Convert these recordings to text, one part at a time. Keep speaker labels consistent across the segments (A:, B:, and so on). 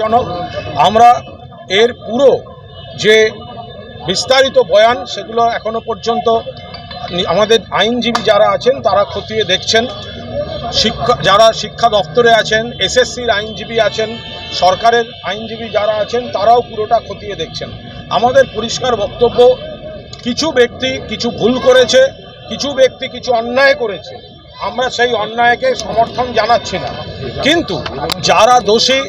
A: জনক আমরা এর পুরো যে বিস্তারিত বয়ান সেগুলো এখনও পর্যন্ত আমাদের আইনজীবী যারা আছেন তারা খতিয়ে দেখছেন। শিক্ষা যারা শিক্ষা দপ্তরে আছেন, এসএসসির আইনজীবী আছেন, সরকারের আইনজীবী যারা আছেন, তারাও পুরোটা খতিয়ে দেখছেন। আমাদের পরিষ্কার বক্তব্য, কিছু ব্যক্তি কিছু ভুল করেছে, কিছু ব্যক্তি কিছু অন্যায় করেছে। আমরা সেই অন্যায়কে সমর্থন জানাচ্ছি না। কিন্তু যারা দোষী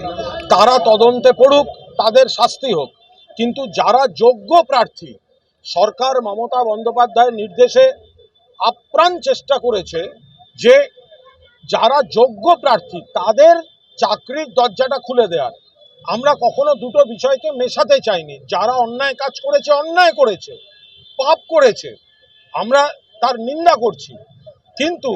A: তারা তদন্তে পড়ুক, তাদের শাস্তি হোক। কিন্তু যারা যোগ্য প্রার্থী, সরকার মমতা বন্দ্যোপাধ্যায়ের নির্দেশে আপ্রাণ চেষ্টা করেছে যে যারা যোগ্য প্রার্থী, তাদের চাকরির দরজাটা খুলে দেওয়ার। আমরা কখনো দুটো বিষয়কে মেশাতে চাইনি। যারা অন্যায় কাজ করেছে, অন্যায় করেছে, পাপ করেছে, আমরা তার নিন্দা করছি। কিন্তু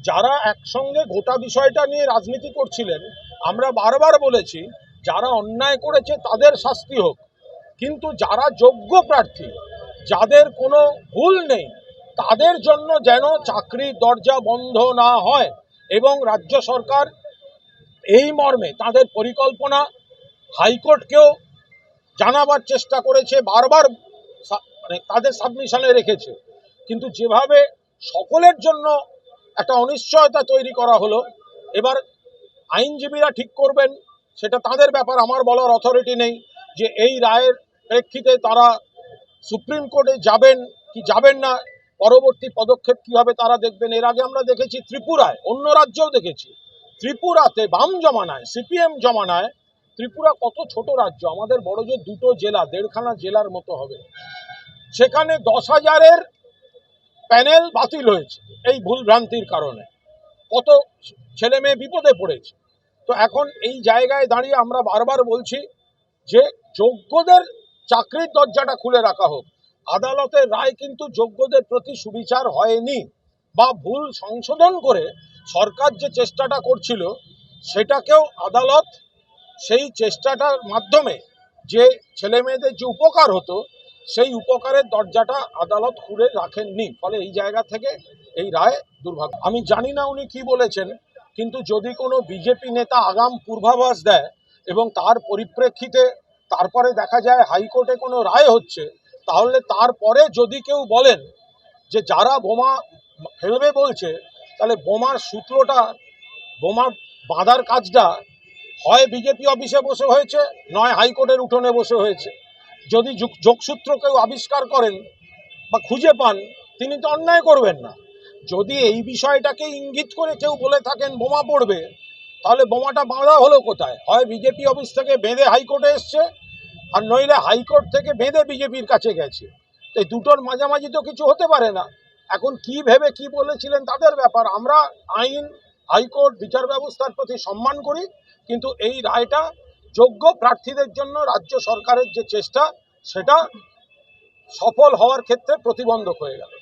A: যারা একসঙ্গে গোটা বিষয়টা নিয়ে রাজনীতি করছিলেন আমরা বারবার বলেছি, যারা অন্যায় করেছে তাদের শাস্তি হোক। কিন্তু যারা যোগ্য প্রার্থী, যাদের কোনো ভুল নেই, তাদের জন্য যেন চাকরির দরজা বন্ধ না হয় এবং রাজ্য সরকার এই মর্মে তাদের পরিকল্পনা হাইকোর্টকেও জানাবার চেষ্টা করেছে, বারবার মানে তাদের সাবমিশনে রেখেছে। কিন্তু যেভাবে সকলের জন্য একটা অনিশ্চয়তা তৈরি করা হলো, এবার আইনজীবীরা ঠিক করবেন, সেটা তাদের ব্যাপার, আমার বলার অথরিটি নেই যে এই রায়ের প্রেক্ষিতে তারা সুপ্রিম কোর্টে যাবেন কি যাবেন না, পরবর্তী পদক্ষেপ কী হবে তারা দেখবেন, এর আগে আমরা দেখেছি ত্রিপুরায়, অন্য রাজ্যেও দেখেছি, ত্রিপুরাতে বাম জমানায়, সিপিএম জমানায়, ত্রিপুরা কত ছোট রাজ্য, আমাদের বড় যে দুটো জেলা, দেড়খানা জেলার মতো হবে, সেখানে দশ হাজারের প্যানেল বাতিল হয়েছে, এই ভুলভ্রান্তির কারণে, কত ছেলে মেয়ে বিপদে পড়েছে। তো এখন এই জায়গায় দাঁড়িয়ে আমরা বারবার বলছি যে যোগ্যদের চাকরির দরজাটা খুলে রাখা হোক। আদালতের রায় কিন্তু যোগ্যদের প্রতি সুবিচার হয়নি বা ভুল সংশোধন করে সরকার যে চেষ্টাটা করছিল, সেটাকেও আদালত সেই চেষ্টাটার মাধ্যমে যে ছেলে মেয়েদের যে উপকার হতো, সেই উপকারের দরজাটা আদালত খুলে রাখেননি। ফলে এই জায়গা থেকে এই রায় দুর্ভাগ্য আমি জানি না উনি কি বলেছেন কিন্তু যদি কোনো বিজেপি নেতা আগাম পূর্বাভাস দেয় এবং তার পরিপ্রেক্ষিতে তারপরে দেখা যায় হাইকোর্টে কোনো রায় হচ্ছে, তাহলে তারপরে যদি কেউ বলেন যে যারা বোমা ফেলবে বলছে, তাহলে বোমার সূত্রটা বোমা বাঁধার কাজটা হয় বিজেপি অফিসে বসে হয়েছে, নয় হাইকোর্টের উঠোনে বসে হয়েছে। যদি যোগ- যোগসূত্র কেউ আবিষ্কার করেন বা খুঁজে পান, তিনি তো অন্যায় করবেন না। যদি এই বিষয়টাকে ইঙ্গিত করে কেউ বলে থাকেন বোমা পড়বে, তাহলে বোমাটা বাঁধা হলো কোথায়? হয় বিজেপি অফিস থেকে বেঁধে হাইকোর্টে এসছে, আর নইলে হাইকোর্ট থেকে বেঁধে বিজেপির কাছে গেছে। তো এই দুটোর মাঝামাঝি তো কিছু হতে পারে না। এখন কি ভেবে কি বলেছিলেন তাদের ব্যাপার, আমরা আইন, হাইকোর্ট, বিচার ব্যবস্থার প্রতি সম্মান করি, কিন্তু এই রায়টা যোগ্য প্রার্থীদের জন্য রাজ্য সরকারের যে চেষ্টা, সেটা সফল হওয়ার ক্ষেত্রে প্রতিবন্ধক হয়ে গেল।